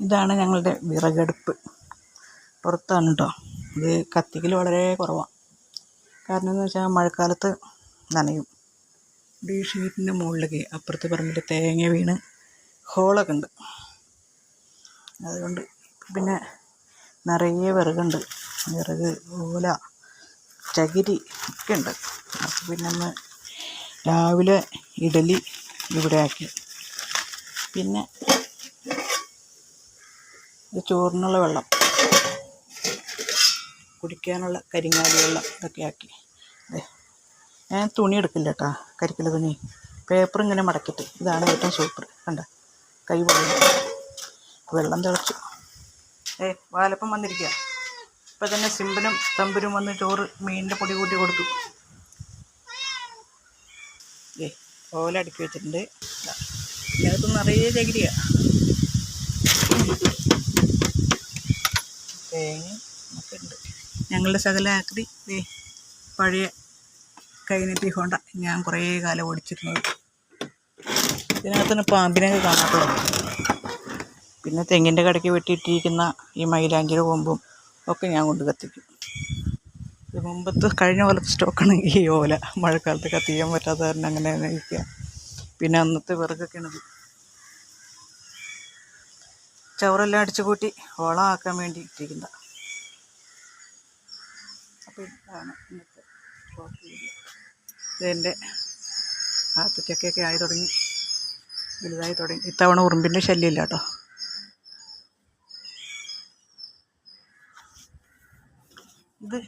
ഇതാണ് ഞങ്ങളുടെ വിറകടുപ്പ്. പുറത്താണ് കേട്ടോ ഇത് കത്തിക്കൽ വളരെ കുറവാണ് കാരണം എന്ന് വെച്ചാൽ മഴക്കാലത്ത് നനയും. ഈ ഷീറ്റിന്റെ മുകളിലേക്ക് അപ്പുറത്ത് പറമ്പിൽ തേങ്ങ വീണ് ഹോളൊക്കെ ഉണ്ട്. അതുകൊണ്ട് പിന്നെ നിറയെ വിറകുണ്ട്. വിറക് ഓല ചകിരി ഒക്കെ ഉണ്ട്. അപ്പോൾ പിന്നെ ഒന്ന് രാവിലെ ഇഡലി ഇവിടെ ആക്കി. പിന്നെ ഇത് ചോറിനുള്ള വെള്ളം. കുടിക്കാനുള്ള കരിങ്ങാലി വെള്ളം ഇതൊക്കെ ആക്കി. ദേ ഞാൻ തുണി എടുക്കില്ല കേട്ടോ കരിക്കല തുണി. പേപ്പർ ഇങ്ങനെ മടക്കിട്ട് ഇതാണ് ഏറ്റവും സൂപ്പർ കണ്ട കൈ വെള്ളം വെള്ളം തിളച്ചു. ഏ വാലപ്പം വന്നിരിക്കുക ഇപ്പം തന്നെ സിമ്പനും തമ്പുരും വന്ന് ചോറ് മീനിന്റെ പൊടി കൂട്ടി കൊടുത്തു. ഏ ഓല അടുക്കി വെച്ചിട്ടുണ്ട്. ഇതിനകത്ത് നിറയെ ചകിരിയാണ് തേങ്ങയും ഒക്കെ ഉണ്ട് ഞങ്ങളുടെ സകല ആക്രി ദേ പഴയ കൈനറ്റി ഹോണ്ട ഞാൻ കുറേ കാലം ഓടിച്ചിരുന്നത്. ഇതിനകത്ത് പാമ്പിനൊക്കെ കാണാത്തുള്ളൂ പിന്നെ തെങ്ങിന്റെ കടയ്ക്ക് വെട്ടിയിട്ടിരിക്കുന്ന ഈ മൈലാഞ്ചിര കൊമ്പും ഒക്കെ ഞാൻ കൊണ്ട് കത്തിക്കും. ഇത് മുമ്പത്ത് കഴിഞ്ഞ പോലത്തെ സ്റ്റോക്കാണ് ഈ ഓല. മഴക്കാലത്ത് കത്തിക്കാൻ പറ്റാത്ത കാരണം അങ്ങനെ ഇരിക്കുക. പിന്നെ അന്നത്തെ വിറകൊക്കെയാണ് ചവറെല്ലാം അടിച്ചു കൂട്ടി വളമാക്കാൻ വേണ്ടി ഇട്ടിരിക്കുന്ന അപ്പോൾ ഇതാണ് ഇന്നത്തെ ഇതെന്റെ ആയി തുടങ്ങി. വലുതായി തുടങ്ങി. ഇത്തവണ ഉറുമ്പിന്റെ ശല്യമില്ല കേട്ടോ. ഇത്